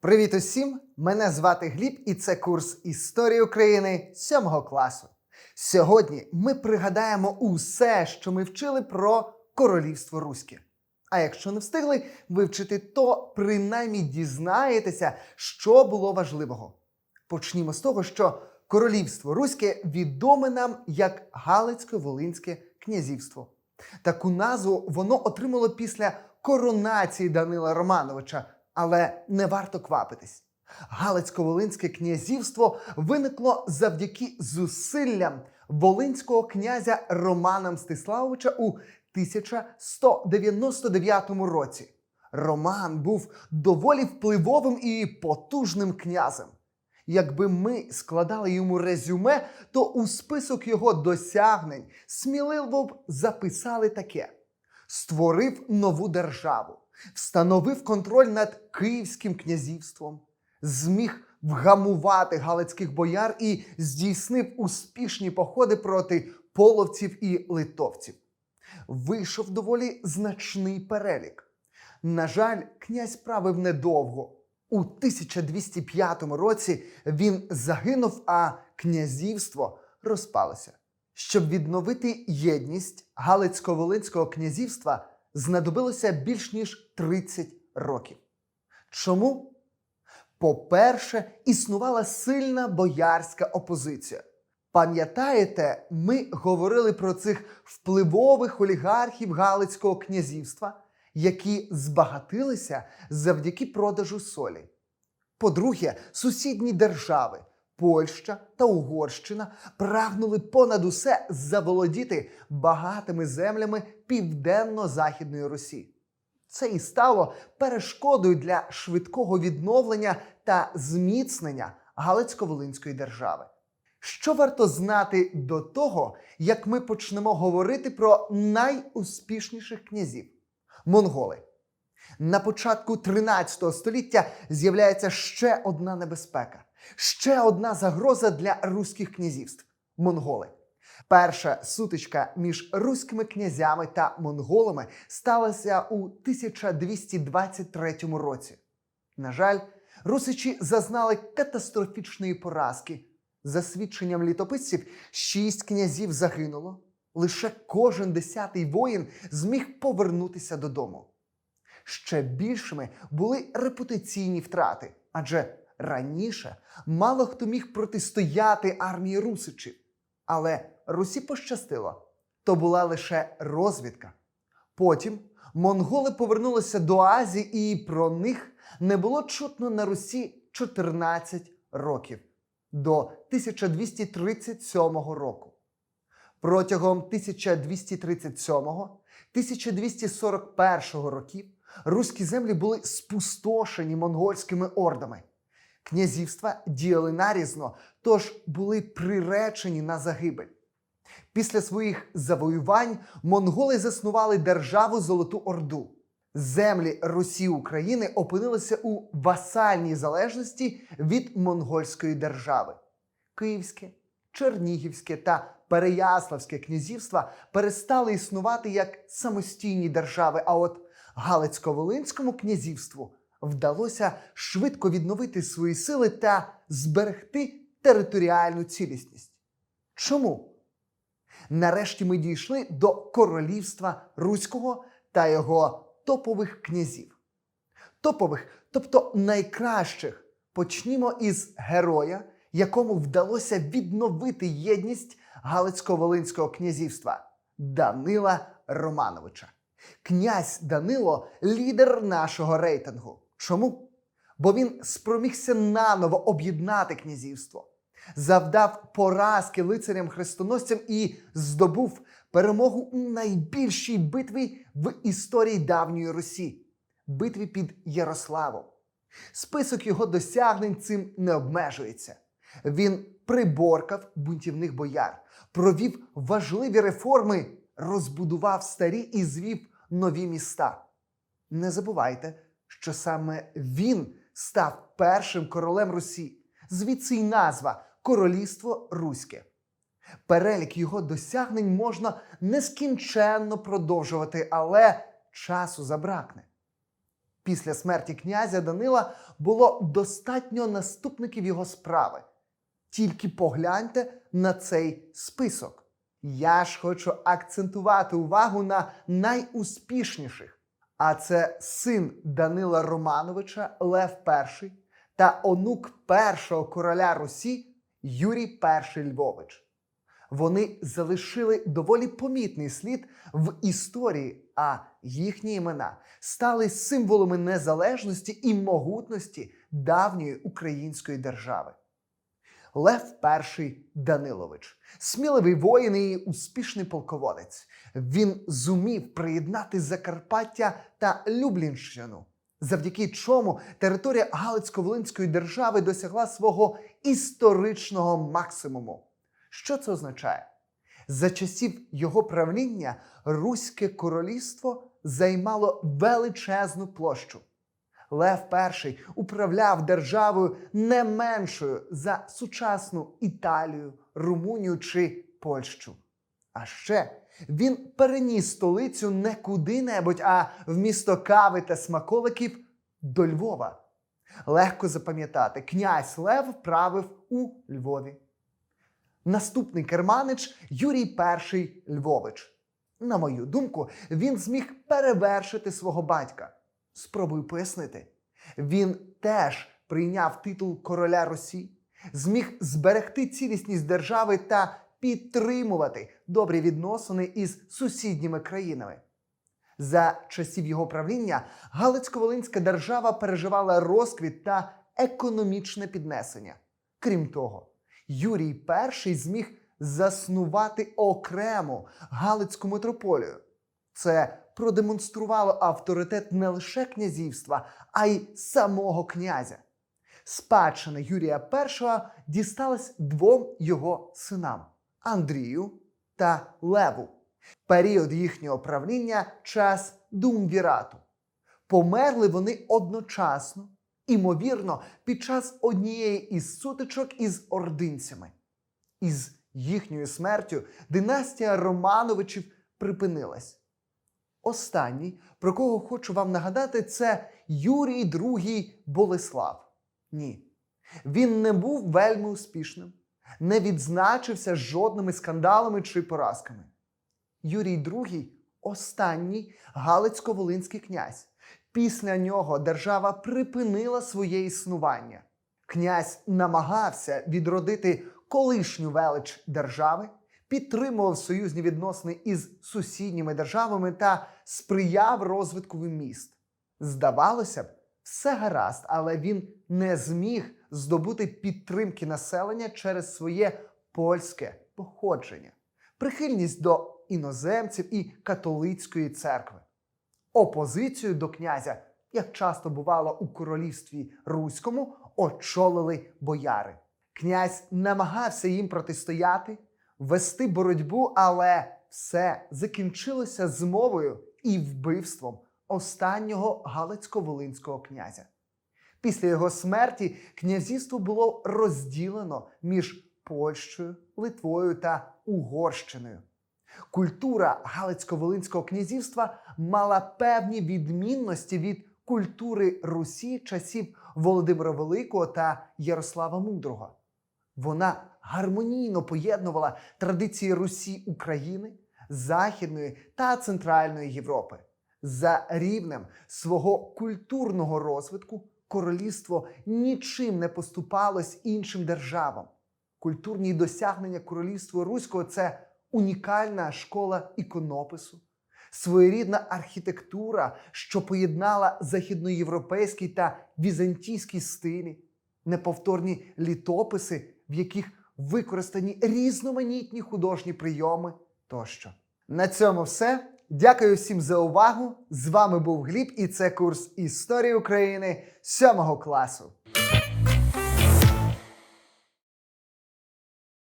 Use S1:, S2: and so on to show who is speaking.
S1: Привіт усім! Мене звати Гліб, і це курс історії України 7 класу. Сьогодні ми пригадаємо усе, що ми вчили про королівство Руське. А якщо не встигли вивчити, то принаймні дізнаєтеся, що було важливого. Почнімо з того, що королівство Руське відоме нам як Галицько-Волинське князівство. Таку назву воно отримало після коронації Данила Романовича, але не варто квапитись. Галицько-Волинське князівство виникло завдяки зусиллям волинського князя Романа Мстиславовича у 1199 році. Роман був доволі впливовим і потужним князем. Якби ми складали йому резюме, то у список його досягнень сміливо б записали таке: створив нову державу, встановив контроль над Київським князівством, зміг вгамувати галицьких бояр і здійснив успішні походи проти половців і литовців. Вийшов доволі значний перелік. На жаль, князь правив недовго. У 1205 році він загинув, а князівство розпалося. Щоб відновити єдність Галицько-Волинського князівства, знадобилося більш ніж 30 років. Чому? По-перше, існувала сильна боярська опозиція. Пам'ятаєте, ми говорили про цих впливових олігархів Галицького князівства, які збагатилися завдяки продажу солі. По-друге, сусідні держави Польща та Угорщина прагнули понад усе заволодіти багатими землями південно-західної Русі. Це і стало перешкодою для швидкого відновлення та зміцнення Галицько-Волинської держави. Що варто знати до того, як ми почнемо говорити про найуспішніших князів монголи? На початку 13 століття з'являється ще одна небезпека, ще одна загроза для руських князівств монголи. Перша сутичка між руськими князями та монголами сталася у 1223 році. На жаль, русичі зазнали катастрофічної поразки. За свідченням літописців, шість князів загинуло. Лише кожен десятий воїн зміг повернутися додому. Ще більшими були репутаційні втрати, адже раніше мало хто міг протистояти армії русичів. Але Русі пощастило, то була лише розвідка. Потім монголи повернулися до Азії, і про них не було чутно на Русі 14 років до 1237 року. Протягом 1237-1241 років руські землі були спустошені монгольськими ордами. Князівства діяли нарізно, тож були приречені на загибель. Після своїх завоювань монголи заснували державу Золоту Орду. Землі Русі України опинилися у васальній залежності від монгольської держави. Київське, Чернігівське та Переяславське князівства перестали існувати як самостійні держави. А от Галицько-Волинському князівству вдалося швидко відновити свої сили та зберегти територіальну цілісність. Чому? Нарешті ми дійшли до королівства Руського та його топових князів. Топових, тобто найкращих. Почнімо із героя, якому вдалося відновити єдність Галицько-Волинського князівства Данила Романовича. Князь Данило лідер нашого рейтингу. Чому? Бо він спромігся наново об'єднати князівство, завдав поразки лицарям хрестоносцям і здобув перемогу у найбільшій битві в історії давньої Русі битві під Ярославом. Список його досягнень цим не обмежується. Він приборкав бунтівних бояр, провів важливі реформи, розбудував старі і звів нові міста. Не забувайте, що саме він став першим королем Русі, звідси й назва Королівство Руське. Перелік його досягнень можна нескінченно продовжувати, але часу забракне. Після смерті князя Данила було достатньо наступників його справи. Тільки погляньте на цей список. Я ж хочу акцентувати увагу на найуспішніших. А це син Данила Романовича Лев І та онук першого короля Русі Юрій І Львович. Вони залишили доволі помітний слід в історії, а їхні імена стали символами незалежності і могутності давньої української держави. Лев І Данилович, сміливий воїн і успішний полководець. Він зумів приєднати Закарпаття та Люблінщину, завдяки чому територія Галицько-Волинської держави досягла свого історичного максимуму. Що це означає? За часів його правління Руське королівство займало величезну площу. Лев І управляв державою не меншою за сучасну Італію, Румунію чи Польщу. А ще він переніс столицю не куди-небудь, а в місто кави та смаколиків до Львова. Легко запам'ятати, князь Лев правив у Львові. Наступний керманич Юрій І Львович. На мою думку, він зміг перевершити свого батька. Спробую пояснити. Він теж прийняв титул короля Росії, зміг зберегти цілісність держави та підтримувати добрі відносини із сусідніми країнами. За часів його правління Галицько-Волинська держава переживала розквіт та економічне піднесення. Крім того, Юрій І зміг заснувати окрему Галицьку митрополію. Це продемонструвало авторитет не лише князівства, а й самого князя. Спадщина Юрія І дісталась двом його синам Андрію та Леву. Період їхнього правління час думвірату. Померли вони одночасно, імовірно, під час однієї із сутичок із ординцями. Із їхньою смертю династія Романовичів припинилась. Останній, про кого хочу вам нагадати, це Юрій II Болеслав. Ні. Він не був вельми успішним, не відзначився жодними скандалами чи поразками. Юрій II останній Галицько-Волинський князь. Після нього держава припинила своє існування. Князь намагався відродити колишню велич держави, підтримував союзні відносини із сусідніми державами та сприяв розвитку міст. Здавалося б, все гаразд, але він не зміг здобути підтримки населення через своє польське походження, прихильність до іноземців і католицької церкви. Опозицію до князя, як часто бувало у королівстві Руському, очолили бояри. Князь намагався їм протистояти, вести боротьбу, але все закінчилося змовою і вбивством останнього Галицько-Волинського князя. Після його смерті князівство було розділено між Польщею, Литвою та Угорщиною. Культура Галицько-Волинського князівства мала певні відмінності від культури Русі часів Володимира Великого та Ярослава Мудрого. Вона гармонійно поєднувала традиції Русі України, Західної та Центральної Європи. За рівнем свого культурного розвитку королівство нічим не поступалось іншим державам. Культурні досягнення королівства Руського це унікальна школа іконопису, своєрідна архітектура, що поєднала західноєвропейський та візантійський стилі, неповторні літописи, в яких використані різноманітні художні прийоми тощо. На цьому все. Дякую всім за увагу. З вами був Гліб, і це курс історії України 7 класу.